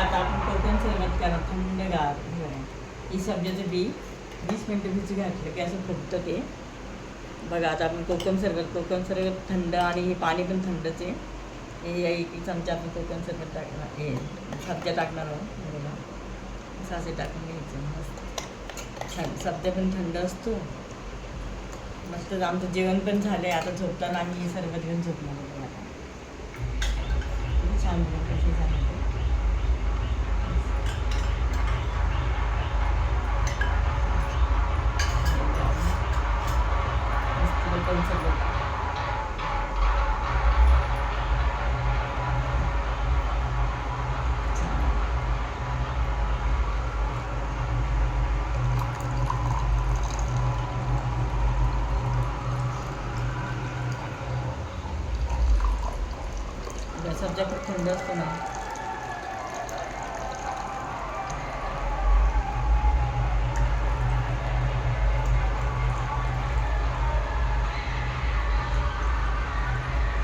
आता सरबत करा सब्जाचं बी वीस मिनटं भिजू घातलं ते. कोकम सरबत कोकम सरबत थंड आणि हे पाणी एक चमचा आपण कोकम सरबत हे, सब्जा टाकणार आहोत टाकून घ्यायचं, मस्त. सब्जा पण थंड मस्त आमचं जेवण पण झालं आता झोपताना आम्ही हे सरबत आहे छान कशी ते. मस्त कोकम सरबत सब्जा खूप थंड असतो ना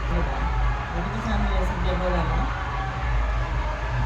हे बघा. हे किती छान आहे सब्जा बघा ना हे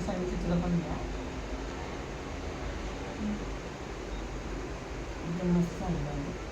सांगितलं तुला पण घ्या एकदम मस्त सांगितलं